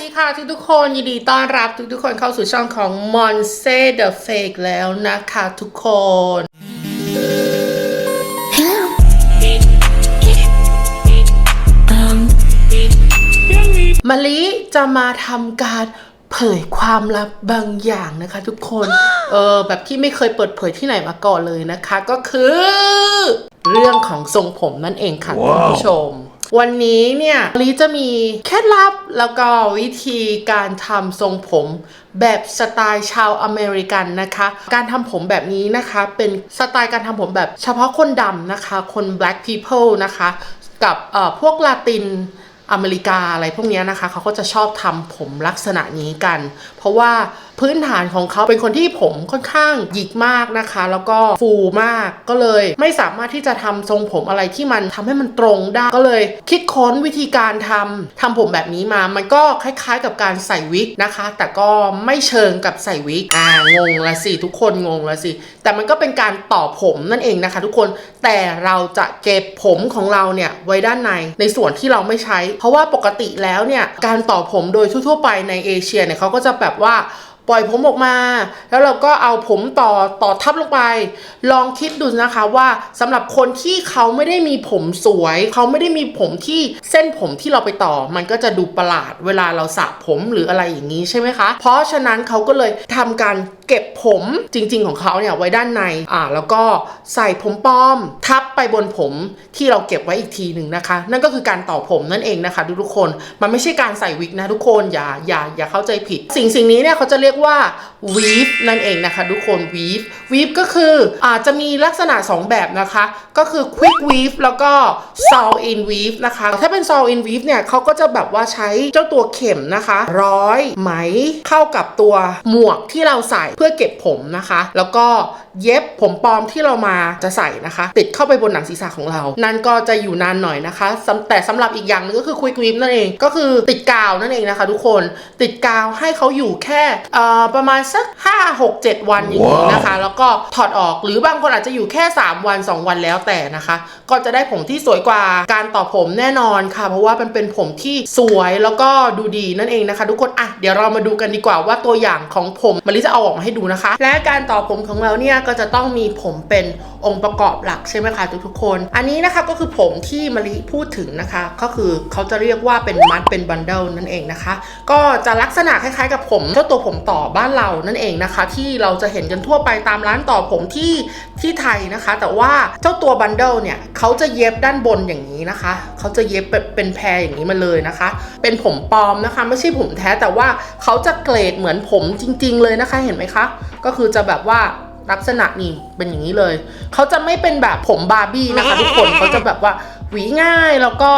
ดีค่ะทุกทุกๆคนยินดีต้อนรับทุกทุกๆคนเข้าสู่ช่องของ Monse the Fake แล้วนะคะทุกคน มะลิจะมาทำการเผยความลับบางอย่างนะคะทุกคน เออแบบที่ไม่เคยเปิดเผยที่ไหนมาก่อนเลยนะคะ ก็คือ เรื่องของทรงผมนั่นเองค่ะคุณผู้ชม วันนี้เนี่ยลิจะมีเคล็ดลับแล้วก็วิธีการทำทรงผมแบบสไตล์ชาวอเมริกันนะคะ การทำผมแบบนี้นะคะเป็นสไตล์การทำผมแบบเฉพาะคนดำนะคะ คน black people นะคะ กับเอ่อพวกลาตินอเมริกาอะไรพวกนี้นะคะ เขาก็จะชอบทำผมลักษณะนี้กัน เพราะว่า พื้นฐานของเขาเป็นคนที่ผมค่อนข้างหยิกมากนะคะ แล้วก็ฟูมากก็เลยไม่สามารถที่จะทำทรงผมอะไรที่มันทำให้มันตรงได้ก็เลย คิดค้นวิธีการทำทำผมแบบนี้มา มันก็คล้ายๆ กับการใส่วิกนะคะ แต่ก็ไม่เชิงกับใส่วิกอ่างงละสิทุกคนงงละสิแต่มันก็เป็นการต่อผมนั่นเองนะคะ ทุกคนแต่เราจะเก็บผมของเราเนี่ยไว้ด้านในในส่วนที่เราไม่ใช้ เพราะว่าปกติแล้วเนี่ยการต่อผมโดยทั่วๆไปในเอเชียเนี่ยเขาก็จะแบบว่า ปล่อยผมออกมา แล้วเราก็เอาผมต่อต่อทับลงไป ลองคิดดูนะคะว่าสำหรับคนที่เขาไม่ได้มีผมสวย เขาไม่ได้มีผมที่เส้นผมที่เราไปต่อ มันก็จะดูประหลาดเวลาเราสระผมหรืออะไรอย่างนี้ใช่ไหมคะ เพราะฉะนั้นเขาก็เลยทำการเก็บผมจริง ๆ ของเขาเนี่ยไว้ด้านในอ่าแล้วก็ใส่ผมปลอม ทับไปบนผมที่เราเก็บไว้อีกทีหนึ่งนะคะ นั่นก็คือการต่อผมนั่นเองนะคะทุกๆคน มันไม่ใช่การใส่วิกนะทุกคนอย่าอย่าอย่าเข้าใจผิด สิ่งสิ่งนี้เนี่ยเขาจะเรียกว่า weave นั่นเองนะคะทุกคน weave weave ก็คืออาจจะมีลักษณะ 2 แบบนะคะ ก็คือ quick weave แล้วก็ saw in weave นะคะ ถ้าเป็น saw in weave เนี่ยเขาก็จะแบบว่าใช้เจ้าตัวเข็มนะคะ ร้อยไหมเข้ากับตัวหมวกที่เราใส่เพื่อเก็บผมนะคะ แล้วก็เย็บผมปลอมที่เรามาจะใส่นะคะ ติดเข้าไปบนหนังศีรษะของเรา นั่นก็จะอยู่นานหน่อยนะคะ แต่สำหรับอีกอย่างหนึงก็คือ quick weave นั่นเองก็คือติดกาวนั่นเองนะคะ ทุกคนติดกาวให้เขาอยู่แค่เอ่อประมาณสัก 5 6 7 วันอย่างนี้นะคะ แล้วก็ถอดออกหรือบางคนอาจจะอยู่แค่ 3 วัน 2 วันแล้วแต่นะคะ ก็จะได้ผมที่สวยกว่าการต่อผมแน่นอนค่ะ เพราะว่ามันเป็นผมที่สวยแล้วก็ดูดีนั่นเองนะคะ ทุกคนอะเดี๋ยวเรามาดูกันดีกว่าว่าตัวอย่างของผมมาริจะเอาออกมาให้ดูนะคะ และการต่อผมของเราเนี่ยก็จะต้องมีผมเป็นองค์ประกอบหลักใช่ไหมคะทุกๆคน อันนี้นะคะก็คือผมที่มาริพูดถึงนะคะ ก็คือเขาจะเรียกว่าเป็นมัดเป็นบันเดิลนั่นเองนะคะ ก็จะลักษณะคล้ายๆกับผมเจ้าตัวผมต่่อบ้านเรานั่นเองนะคะ ที่เราจะเห็นกันทั่วไปตามร้านต่อผมที่ที่ไทยนะคะ แต่ว่าเจ้าตัวบันเดิลเนี่ยเขาจะเย็บด้านบนอย่างนี้นะคะเขาจะเย็บเป็นเป็นแพรอย่างนี้มาเลยนะคะ เป็นผมปลอมนะคะ ไม่ใช่ผมแท้แต่ว่าเขาจะเกรดเหมือนผมจริง ๆ เลยนะคะเห็นไหมคะ ก็คือจะแบบว่าลักษณะนี่เป็นอย่างนี้เลย เขาจะไม่เป็นแบบผมบาร์บี้นะคะ ทุกคนเขาจะแบบว่าหวีง่ายแล้วก็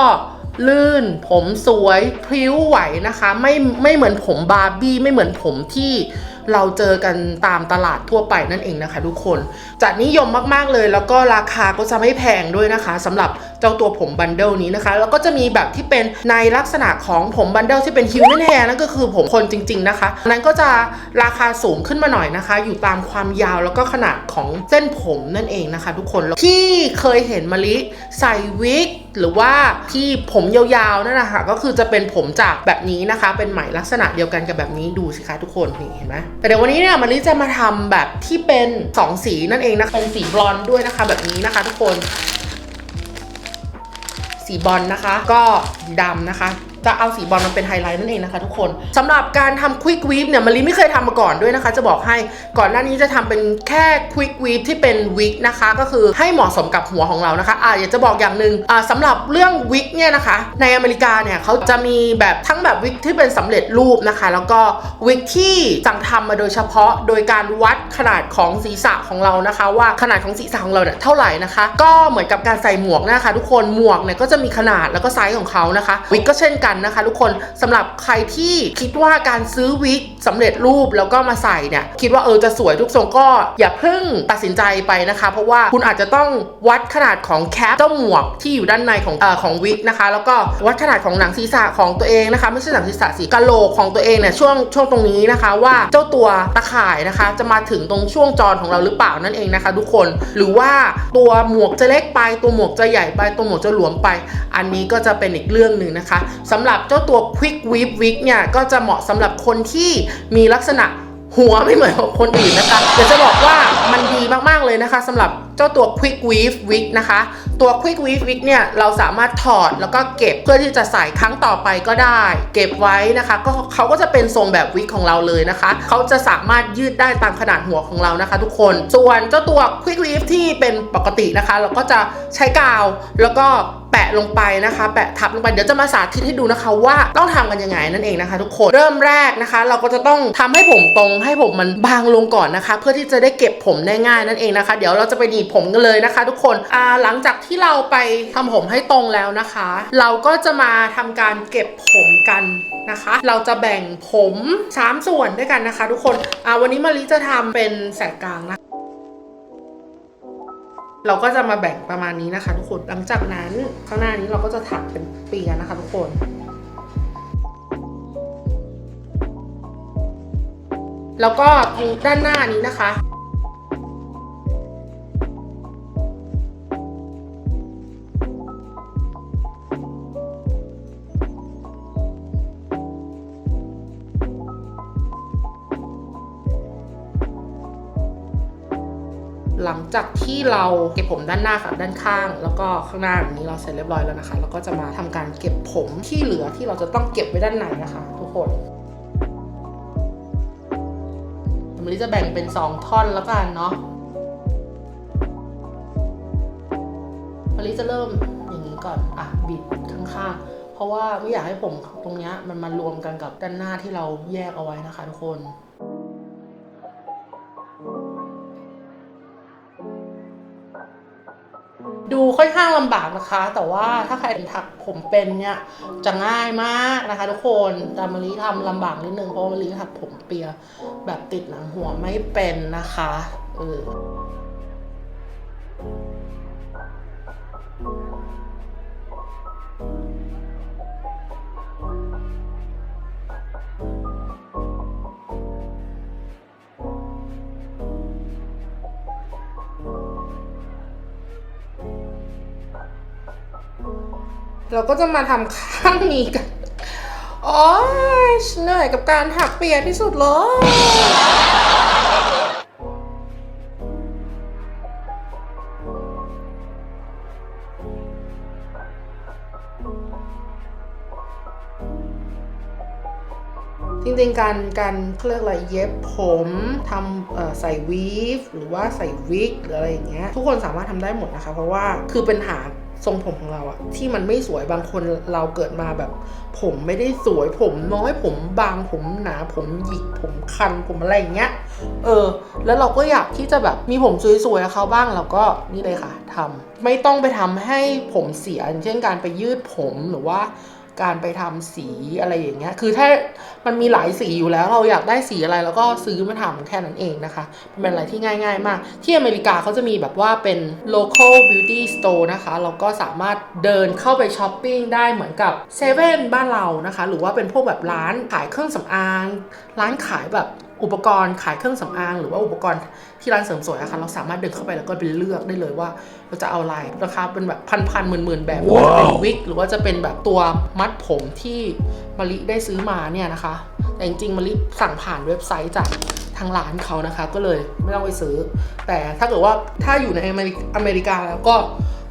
ลื่น ผมสวยพริ้วไหวนะคะ ไม่ไม่เหมือนผมบาร์บี้ไม่เหมือนผมที่เราเจอกันตามตลาดทั่วไปนั่นเองนะคะ ทุกคนจะนิยมมากๆเลย แล้วก็ราคาก็จะไม่แพงด้วยนะคะสำหรับ เจ้าตัวผมบันเดิลนี้นะคะ แล้วก็จะมีแบบที่เป็นในลักษณะของผมบันเดิลที่เป็นฮิวแมนแฮร์นั่นก็คือผมคนจริง ๆนะคะ นั้นก็จะราคาสูงขึ้นมาหน่อยนะคะ อยู่ตามความยาวแล้วก็ขนาดของเส้นผมนั่นเองนะคะ ทุกคนที่เคยเห็นมะลิใส่วิกหรือว่าที่ผมยาวๆนั่นนะคะก็คือจะเป็นผมจากแบบนี้นะคะ เป็นไหมลักษณะเดียวกันกับแบบนี้ดูสิคะทุกคนนี่เห็นไหมแต่เดี๋ยววันนี้เนี่ยมะลิจะมาทำแบบที่เป็นสองสีนั่นเองนะคะเป็นสีบลอนด์ด้วยนะคะ แบบนี้นะคะ ทุกคน สีบอลนะคะ ก็ดำนะคะ จะเอาสีบอลมันเป็นไฮไลท์นั่นเองนะคะทุกคนสำหรับการทำควิกวีฟเนี่ยมารีไม่เคยทำมาก่อนด้วยนะคะ จะบอกให้ก่อนหน้านี้จะทำเป็นแค่ควิกวีฟที่เป็นวิกนะคะ ก็คือให้เหมาะสมกับหัวของเรานะคะอ่าอยากจะบอกอย่างหนึ่งอ่าสำหรับเรื่องวิกเนี่ยนะคะ ในอเมริกาเนี่ยเขาจะมีแบบทั้งแบบวิกที่เป็นสำเร็จรูปนะคะ แล้วก็วิกที่สั่งทำมาโดยเฉพาะโดยการวัดขนาดของศีรษะของเรานะคะ ว่าขนาดของศีรษะของเราเนี่ยเท่าไหร่นะคะ ก็เหมือนกับการใส่หมวกนะคะ ทุกคนหมวกเนี่ยก็จะมีขนาดแล้วก็ไซส์ของเขานะคะ วิกก็เช่นกันนะคะ ทุกคนสำหรับใครที่คิดว่าการซื้อวิกสำเร็จรูปแล้วก็มาใส่เนี่ยคิดว่าเออจะสวยทุกทรงก็อย่าเพิ่งตัดสินใจไปนะคะ เพราะว่าคุณอาจจะต้องวัดขนาดของแคปเจ้าหมวกที่อยู่ด้านในของเอ่อของวิกนะคะ แล้วก็วัดขนาดของหนังศีรษะของตัวเองนะคะ ไม่ใช่หนังศีรษะสีกะโหลกของตัวเองเนี่ยช่วงช่วงตรงนี้นะคะ ว่าเจ้าตัวตะข่ายนะคะ จะมาถึงตรงช่วงจรของเราหรือเปล่านั่นเองนะคะ ทุกคนหรือว่าตัวหมวกจะเล็กไปตัวหมวกจะใหญ่ไปตัวหมวกจะหลวมไป อันนี้ก็จะเป็นอีกเรื่องหนึ่งนะคะสำำหรับเจ้าตัว Quick Whip Wig เนี่ยก็จะเหมาะสำหรับคนที่มีลักษณะหัวไม่เหมือนกับคนอื่นนะคะเดี๋ยวจะบอกว่ามันดีมาก ๆ เลยนะคะสำหรับเจ้าตัว Quick Weave Wig นะคะ ตัว Quick Weave Wig เนี่ย เราสามารถถอดแล้วก็เก็บเพื่อที่จะใส่ครั้งต่อไปก็ได้ เก็บไว้นะคะก็เขาก็จะเป็นทรงแบบวิกของเราเลยนะคะ เขาจะสามารถยืดได้ตามขนาดหัวของเรานะคะ ทุกคนส่วนเจ้าตัว Quick Weave ที่เป็นปกตินะคะ เราก็จะใช้กาวแล้วก็ แปะลงไปนะคะ แปะทับลงไปเดี๋ยวจะมาสาธิตให้ดูนะคะ ว่าต้องทำกันยังไงนั่นเองนะคะ ทุกคนเริ่มแรกนะคะ เราก็จะต้องทำให้ผมตรงให้ผมมันบางลงก่อนนะคะ เพื่อที่จะได้เก็บผมได้ง่ายนั่นเองนะคะ เดี๋ยวเราจะไปหนีบผมกันเลยนะคะ ทุกคนอ่าหลังจากที่เราไปทำผมให้ตรงแล้วนะคะ เราก็จะมาทำการเก็บผมกันนะคะ เราจะแบ่งผมสามส่วนด้วยกันนะคะ ทุกคนอ่าวันนี้มาริจะทำเป็นแสกกลางนะคะ เราก็จะมาแบ่งประมาณนี้นะคะ ทุกคน หลังจากนั้นข้างหน้านี้เราก็จะถักเป็นเปียนะคะ ทุกคนแล้วก็ด้านหน้านี้นะคะ หลังจากที่เราเก็บผมด้านหน้ากับด้านข้าง แล้วก็ข้างหน้าแบบนี้เราเสร็จเรียบร้อยแล้วนะคะแล้วก็จะมาทำการเก็บผมที่เหลือที่เราจะต้องเก็บไว้ด้านในนะคะ ทุกคนมลิจะแบ่งเป็น 2 ท่อนแล้วกันเนาะมลิจะเริ่มอย่างนี้ก่อนอะบิดข้างๆเพราะว่าไม่อยากให้ผมตรงเนี้ยมันมารวมกันกับด้านหน้าที่เราแยกเอาไว้นะคะ ทุกคน ดูค่อนข้างลำบากนะคะ แต่ว่าถ้าใครถักผมเป็นเนี่ยจะง่ายมากนะคะทุกคนแต่มะลิทำลำบากนิดนึงเพราะมะลิถักผมเปียแบบติดหนังหัวไม่เป็นนะคะเออ เราก็จะมาทำข้างนี้กันโอ้ยเหนื่อยกับการถักเปียที่สุดเลยจริงๆ การการเขาเรียกอะไรเย็บผมทำใส่วีฟหรือว่าใส่วิกหรืออะไรอย่างเงี้ยทุกคนสามารถทำได้หมดนะคะ เพราะว่าคือเป็นหา ทรงผมของเราอะที่มันไม่สวยบางคนเราเกิดมาแบบ ผมไม่ได้สวยผมน้อยผมบางผมหนาผมหยิกผมคันผมอะไรอย่างเงี้ยเออ แล้วเราก็อยากที่จะแบบมีผมสวยๆกับเขาบ้างเราก็นี่เลยค่ะทำไม่ต้องไปทำให้ผมเสียเช่นการไปยืดผมหรือว่า การไปทำสีอะไรอย่างเงี้ย คือถ้ามันมีหลายสีอยู่แล้วเราอยากได้สีอะไรแล้วก็ซื้อมาทำแค่นั้นเองนะคะ เป็นอะไรที่ง่าย ๆ มาก ที่อเมริกาเขาจะมีแบบว่าเป็น local beauty store นะคะ เราก็สามารถเดินเข้าไปช้อปปิ้งได้เหมือนกับเซเว่นบ้านเรานะคะ หรือว่าเป็นพวกแบบร้านขายเครื่องสำอาง ร้านขายแบบ อุปกรณ์ขายเครื่องสำอางหรือว่าอุปกรณ์ที่ร้านเสริมสวยอะคะเราสามารถเดินเข้าไปแล้วก็ไปเลือกได้เลยว่าเราจะเอาอะไรราคาเป็นแบบพันๆหมื่นๆแบบไม่ว่าจะเป็นวิกหรือว่าจะเป็นแบบตัวมัดผมที่มะลิได้ซื้อมาเนี่ยนะคะ แต่จริงๆมะลิสั่งผ่านเว็บไซต์จากทางร้านเขานะคะ ก็เลยไม่ต้องไปซื้อ แต่ถ้าเกิดว่าถ้าอยู่ในอเมริอเมริกาแล้วก็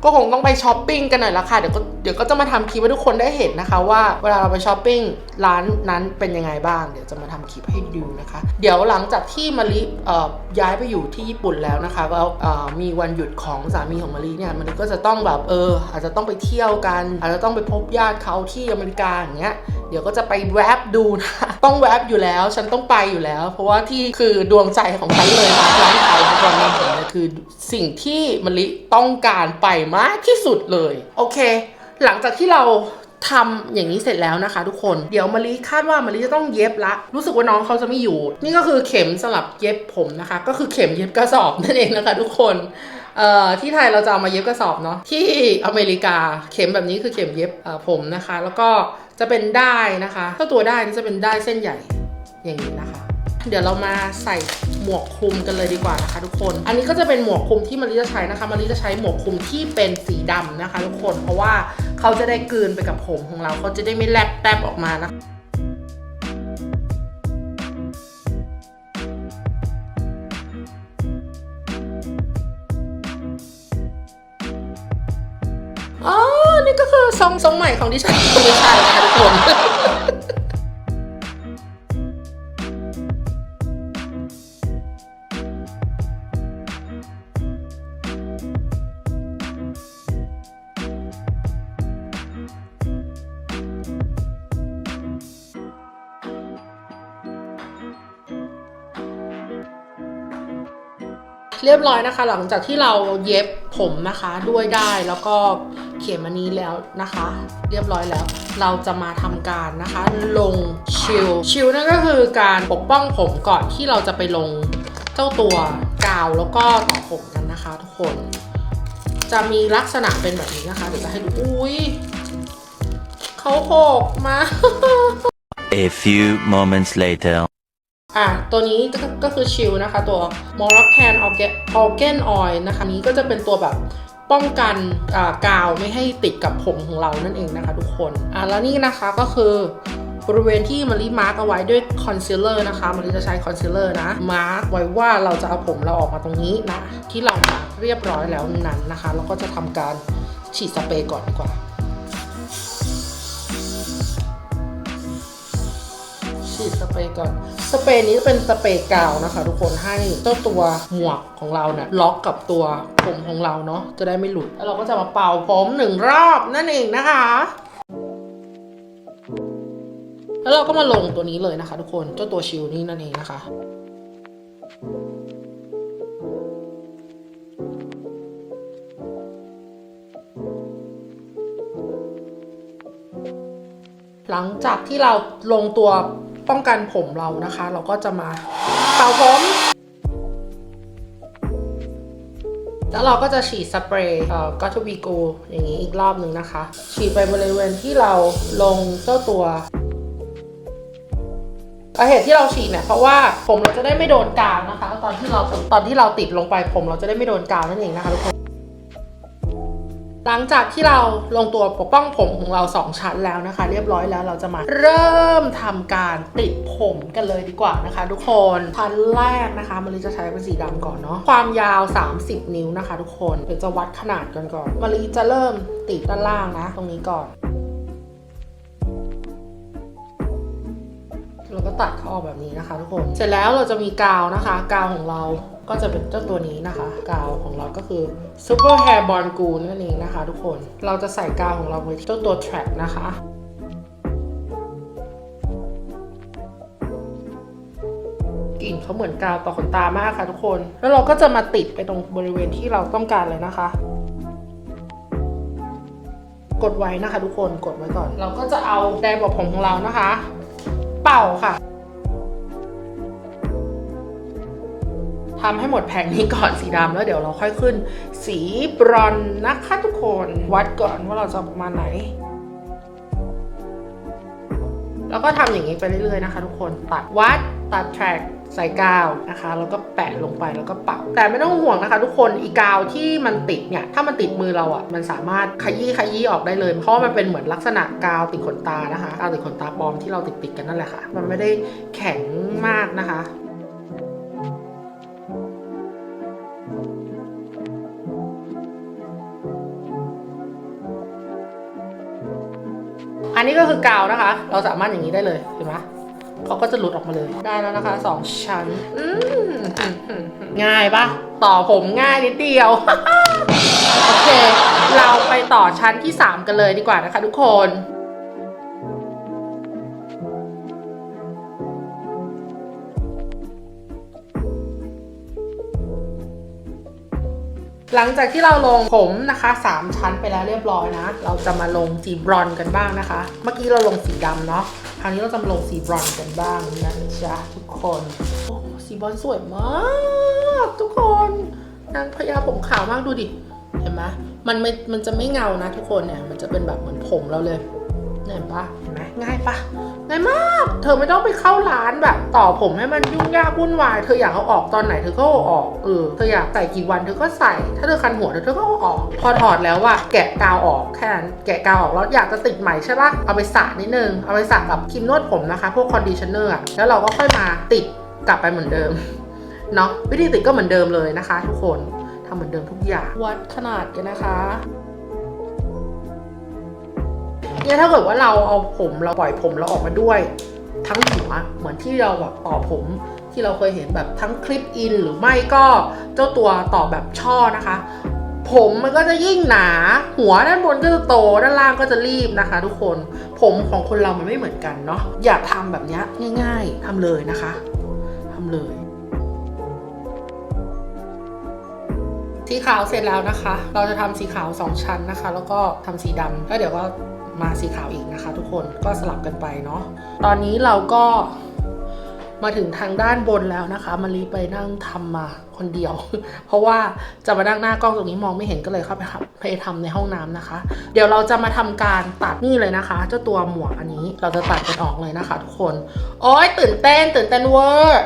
ก็คงต้องไปช้อปปิ้งกันหน่อยละค่ะ เดี๋ยวก็เดี๋ยวก็จะมาทำคลิปให้ทุกคนได้เห็นนะคะ ว่าเวลาเราไปช้อปปิ้งร้านนั้นเป็นยังไงบ้าง เดี๋ยวจะมาทำคลิปให้ดูนะคะ เดี๋ยวหลังจากที่มะลิเอ่อย้ายไปอยู่ที่ญี่ปุ่นแล้วนะคะก็เอ่อมีวันหยุดของสามีของมะลิเนี่ยมะลิก็จะต้องแบบเออ อาจจะต้องไปเที่ยวกัน อาจจะต้องไปพบญาติเขาที่อเมริกาอย่างเงี้ยเดี๋ยวก็จะไปแวบดูนะ ต้องแวบอยู่แล้ว ฉันต้องไปอยู่แล้ว เพราะว่าที่คือดวงใจของฉันเลยนะร้านขายอุปกรณ์ทำผมเนี่ยคือสิ่งที่มะลิต้องการไปมากที่สุดเลย โอเค หลังจากที่เราทำอย่างนี้เสร็จแล้วนะคะทุกคน เดี๋ยวมะลิคาดว่ามะลิจะต้องเย็บละ รู้สึกว่าน้องเขาจะไม่อยู่ นี่ก็คือเข็มสำหรับเย็บผมนะคะ ก็คือเข็มเย็บกระสอบนั่นเองนะคะ ทุกคนเอ่อที่ไทยเราจะเอามาเย็บกระสอบเนาะที่อเมริกาเข็มแบบนี้คือเข็มเย็บผมนะคะ แล้วก็จะเป็นได้ายนะคะ ถ้าตัวได้ายนี่จะเป็นได้ายเส้นใหญ่อย่างนี้นะคะ เดี๋ยวเรามาใส่หมวกคลุมกันเลยดีกว่านะคะ ทุกคน อันนี้ก็จะเป็นหมวกคลุมที่มาริจะใช้นะคะมาริจะใช้หมวกคลุมที่เป็นสีดำนะคะ ทุกคน เพราะว่าเขาจะได้กลืนไปกับผมของเราเขาจะได้ไม่แลบแป๊บออกมานะคะอ๋อ นี่ก็คือทรงทรงใหม่ของดิฉันไม่ใช่นะคะทุกคน รียบร้อยนะคะ หลังจากที่เราเย็บผมนะคะด้วยได้แล้วก็เข็มอันนี้แล้วนะคะ เรียบร้อยแล้ว เราจะมาทำการนะคะ ลงชิลชิลนั่นก็คือการปกป้องผมก่อนที่เราจะไปลงเจ้าตัวกาวแล้วก็ต่อผมกันนะคะ ทุกคน จะมีลักษณะเป็นแบบนี้นะคะเดี๋ยวจะให้ดูอุ้ยเขาหกมา A few moments later. อะตัวนี้ก็ก็คือชิลนะคะ ตัว Moroccan Organ Oil นะคะนี้ก็จะเป็นตัวแบบป้องกันกาวไม่ให้ติดกับผมของเรานั่นเองนะคะทุกคนอะแล้วนี่นะคะก็คือบริเวณที่มารีมาร์กเอาไว้ด้วยคอนซีลเลอร์นะคะมารีจะใช้คอนซีลเลอร์นะ มาร์กไว้ว่าเราจะเอาผมเราออกมาตรงนี้นะ ที่เรามาร์กเรียบร้อยแล้วนั้นนะคะแล้วก็จะทำการฉีดสเปรย์ก่อนดีกว่า ฉีดสเปรย์ก่อน สเปรย์นี้เป็นสเปรย์กาวนะคะ ทุกคนให้เจ้าตัวหมวกของเราเนี่ยล็อกกับตัวผมของเราเนาะจะได้ไม่หลุด แล้วเราก็จะมาเป่าผมหนึ่งรอบนั่นเองนะคะแล้วเราก็มาลงตัวนี้เลยนะคะ ทุกคนเจ้าตัวชิลนี่นั่นเองนะคะหลังจากที่เราลงตัว ป้องกันผมเรานะคะ เราก็จะมาเป่าผม แล้วเราก็จะฉีดสเปรย์เอ่อก็ทูบีโกอย่างนี้อีกรอบหนึ่งนะคะ ฉีดไปบริเวณที่เราลงเจ้าตัวสาเหตุที่เราฉีดเนี่ยเพราะว่าผมเราจะได้ไม่โดนกาวนะคะ ตอนที่เราตอนที่เราติดลงไปผมเราจะได้ไม่โดนกาวนั่นเองนะคะทุกคน หลังจากที่เราลงตัวปกป้องผมของเรา 2 ชั้นแล้วนะคะ เรียบร้อยแล้วเราจะมาเริ่มทำการติดผมกันเลยดีกว่านะคะ ทุกคนชั้นแรกนะคะมารีจะใช้เป็นสีดำก่อนเนาะความยาว 30 นิ้วนะคะ ทุกคนเดี๋ยวจะวัดขนาดกันก่อนมารีจะเริ่มติดด้านล่างนะ ตรงนี้ก่อนเราก็ตัดเขาออกแบบนี้นะคะ ทุกคน เสร็จแล้วเราจะมีกาวนะคะ กาวของเราก็จะเป็นเจ้าตัวนี้นะคะกาวของเราก็คือ Super Hair Bond Glue นั่นเองนะคะ ทุกคนเราจะใส่กาวของเราไว้ที่เจ้าตัว track นะคะกลิ่นเขาเหมือนกาวต่อขนตามากค่ะทุกคน แล้วเราก็จะมาติดไปตรงบริเวณที่เราต้องการเลยนะคะกดไว้นะคะทุกคนกดไว้ก่อน เราก็จะเอาแดงบอกผมของเรานะคะ เป่าค่ะ ทำให้หมดแผงนี้ก่อนสีดำแล้วเดี๋ยวเราค่อยขึ้น สีบรอนซ์นะคะทุกคนวัดก่อนว่าเราจะประมาณไหน แล้วก็ทำอย่างนี้ไปเรื่อยๆนะคะ ทุกคนตัดวัดตัดแทร็กใส่กาวนะคะ แล้วก็แปะลงไปแล้วก็เป่าแต่ไม่ต้องห่วงนะคะ ทุกคนอีกาวที่มันติดเนี่ยถ้ามันติดมือเราอะ่ะมันสามารถขยี้ขยี้ออกได้เลย เพราะมันเป็นเหมือนลักษณะกาวติดขนตานะคะกาวติดขนตาปลอมที่เราติดติดกันนั่นแหละค่ะ มันไม่ได้แข็งมากนะคะ อันนี้ก็คือกาวนะคะ เราสามารถอย่างนี้ได้เลยเห็นไหมเขาก็จะหลุดออกมาเลยได้แล้วนะคะสองชั้นง่ายปะต่อผมง่ายนิดเดียว โอเค เราไปต่อชั้นที่ 3 กันเลยดีกว่านะคะทุกคน หลังจากที่เราลงผมนะคะ 3 ชั้นไปแล้วเรียบร้อยนะ เราจะมาลงสีบรอนกันบ้างนะคะ เมื่อกี้เราลงสีดำเนาะคราวนี้เราจะมาลงสีบรอนกันบ้างนะจ๊ะทุกคนโอ้สีบรอนสวยมากทุกคนนางพญาผมขาวมากดูดิเห็นไหมมันไม่มันจะไม่เงานะทุกคนเนี่ยมันจะเป็นแบบเหมือนผมเราเลยเห็นปะ ง่ายปะง่ายมาก เธอไม่ต้องไปเข้าร้านแบบ ต่อผมให้มันยุ่งยากวุ่นวาย เธออยากเอาออกตอนไหนเธอก็ออก เออ เธออยากใส่กี่วันเธอก็ใส่ ถ้าเธอคันหัวเธอก็เอาออก พอถอดแล้วอะแกะกาวออกแค่นั้น แกะกาวออกแล้วอยากจะติดใหม่ใช่ปะเอาไปสระนิดนึง เอาไปสระกับครีมนวดผมนะคะ พวกคอนดิชเนอร์อะแล้วเราก็ค่อยมาติดกลับไปเหมือนเดิม เนาะวิธีติดก็เหมือนเดิมเลยนะคะ ทุกคนทำเหมือนเดิมทุกอย่าง วัดขนาดกันนะคะ เนี่ยถ้าเกิดว่าเราเอาผมเราปล่อยผมเราออกมาด้วย ทั้งหัวเหมือนที่เราแบบต่อผมที่เราเคยเห็นแบบทั้งคลิปอินหรือไม่ก็เจ้าตัวต่อแบบช่อนะคะ ผมมันก็จะยิ่งหนา หัวด้านบนก็จะโตด้านล่างก็จะรีบนะคะ ทุกคนผมของคนเรามันไม่เหมือนกันเนาะอย่าทำแบบนี้ง่าย ๆทำเลยนะคะทำเลยสีขาวเสร็จแล้วนะคะ เราจะทำสีขาว 2 ชั้นนะคะ แล้วก็ทำสีดำแล้วเดี๋ยวก็ มาสีขาวอีกนะคะ ทุกคนก็สลับกันไปเนาะตอนนี้เราก็มาถึงทางด้านบนแล้วนะคะมารีไปนั่งทำมาคนเดียว เพราะว่าจะมานั่งหน้ากล้องตรงนี้มองไม่เห็นก็เลยเข้าไปทำไปทำในห้องน้ำนะคะ เดี๋ยวเราจะมาทำการตัดนี่เลยนะคะ เจ้าตัวหมวกอันนี้เราจะตัดกันออกเลยนะคะ ทุกคน โอ๊ยตื่นเต้นตื่นเต้นเวอร์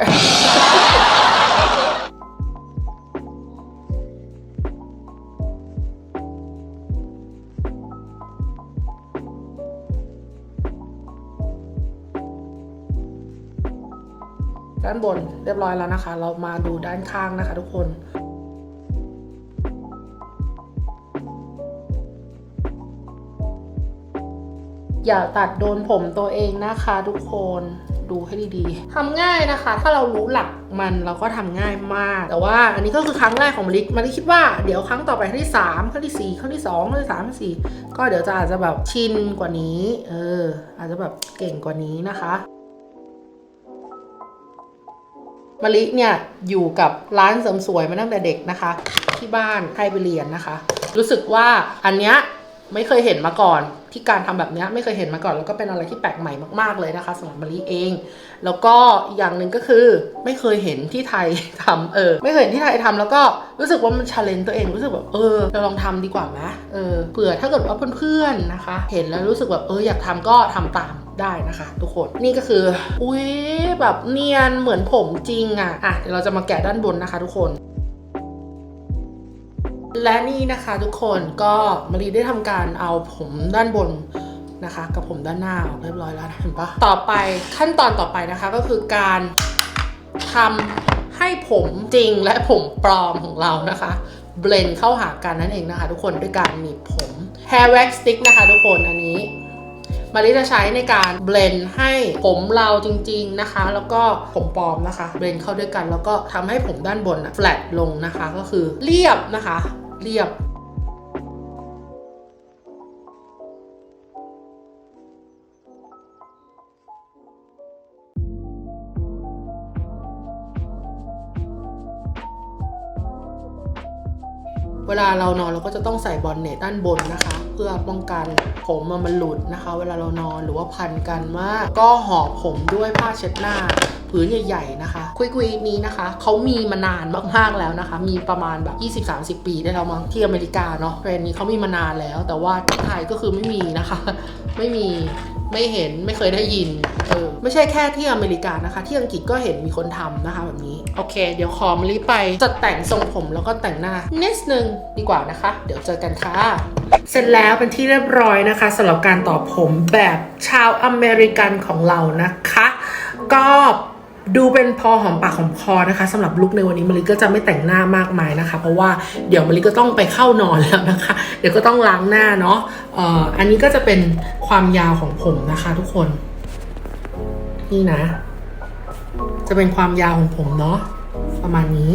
านบนเรียบร้อยแล้วนะคะ เรามาดูด้านข้างนะคะ ทุกคนอย่าตัดโดนผมตัวเองนะคะทุกคนดูให้ดีๆทำง่ายนะคะ ถ้าเรารู้หลักมันเราก็ทำง่ายมาก แต่ว่าอันนี้ก็คือครั้งแรกของมาริมาริคิดว่าเดี๋ยวครั้งต่อไปครั้งที่สามครั้งที่สี่ครั้งที่สองครั้งที่สามครั้งที่สี่ก็เดี๋ยวจะอาจจะแบบชินกว่านี้ เออ อาจจะแบบเก่งกว่านี้นะคะ มะลิเนี่ยอยู่กับร้านเสริมสวยมาตั้งแต่เด็กนะคะ ที่บ้านให้ไปเรียนนะคะ รู้สึกว่าอันเนี้ย ไม่เคยเห็นมาก่อน ที่การทำแบบนี้ไม่เคยเห็นมาก่อน แล้วก็เป็นอะไรที่แปลกใหม่มาก ๆเลยนะคะสำหรับมะลิเอง แล้วก็อย่างหนึ่งก็คือ ไม่เคยเห็นที่ไทยทำเออ ไม่เคยเห็นที่ไทยทำแล้วก็รู้สึกว่ามันชาเลนตัวเองรู้สึกแบบเออเราลองทำดีกว่าไหมเออเผื่อถ้าเกิดว่าเพื่อนๆนะคะ เห็นแล้วรู้สึกแบบเอออยากทำก็ทำตามได้นะคะ ทุกคนนี่ก็คือ อุ้ยแบบเนียนเหมือนผมจริงอะอะเดี๋ยวเราจะมาแกะด้านบนนะคะ ทุกคน และนี่นะคะทุกคนก็มารีได้ทำการเอาผมด้านบนนะคะ กับผมด้านหน้าออกเรียบร้อยแล้วเห็นปะต่อไปขั้นตอนต่อไปนะคะก็คือการทำให้ผมจริงและผมปลอมของเรานะคะเบลนเข้าหากันนั่นเองนะคะ ทุกคนด้วยการหนีบผม hair wax stick นะคะ ทุกคนอันนี้มาริจะใช้ในการเบลนให้ผมเราจริง ๆนะคะ แล้วก็ผมปลอมนะคะ เบลนเข้าด้วยกันแล้วก็ทำให้ผมด้านบนอะ flat ลงนะคะ ก็คือเรียบนะคะ เรียบ เวลาเรานอนเราก็จะต้องใส่บอลเน็ตด้านบนนะคะ เพื่อป้องกันผมมันมันหลุดนะคะ เวลาเรานอนหรือว่าพันกันมาก ก็ห่อผมด้วยผ้าเช็ดหน้าผืนใหญ่ ๆ นะคะคุยคุยๆนี้นะคะ เขามีมานานมากๆแล้วนะคะ มีประมาณแบบ 20-30 ปีได้แล้วมั้งที่อเมริกาเนาะแบรนด์นี้เขามีมานานแล้ว แต่ว่าที่ไทยก็คือไม่มีนะคะ ไม่มี ไม่เห็นไม่เคยได้ยินเออไม่ใช่แค่ที่อเมริกานะคะ ที่อังกฤษก็เห็นมีคนทำนะคะแบบนี้ โอเค เดี๋ยวขอมารีไปจัดแต่งทรงผมแล้วก็แต่งหน้านิดนึงดีกว่านะคะ เดี๋ยวเจอกันค่ะ เสร็จแล้วเป็นที่เรียบร้อยนะคะสำหรับการต่อผมแบบชาวอเมริกันของเรานะคะ ก็ ดูเป็นพอหอมปากหอมคอนะคะสำหรับลุคในวันนี้มาริก็จะไม่แต่งหน้ามากมายนะคะ เพราะว่าเดี๋ยวมาริก็ต้องไปเข้านอนแล้วนะคะ เดี๋ยวก็ต้องล้างหน้าเนาะเอ่ออันนี้ก็จะเป็นความยาวของผมนะคะทุกคน นี่นะ จะเป็นความยาวของผมเนาะประมาณนี้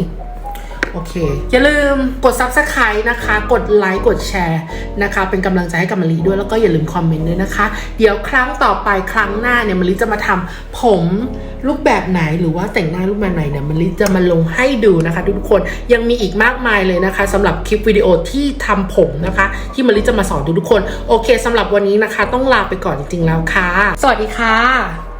โอเค อย่าลืมกด subscribe นะคะ กดไลค์ กดแชร์นะคะ เป็นกำลังใจให้กับมะลิด้วย แล้วก็อย่าลืมคอมเมนต์ด้วยนะคะ เดี๋ยวครั้งต่อไปครั้งหน้าเนี่ยมะลิจะมาทำผม รูปแบบไหนหรือว่าแต่งหน้ารูปแบบไหนเนี่ยมะลิจะมาลงให้ดูนะคะทุกคนยังมีอีกมากมายเลยนะคะสำหรับคลิปวิดีโอที่ทำผมนะคะ ที่มาลิจะมาสอนทุกคน โอเคสำหรับวันนี้นะคะ ต้องลาไปก่อนจริงๆแล้วค่ะ สวัสดีค่ะ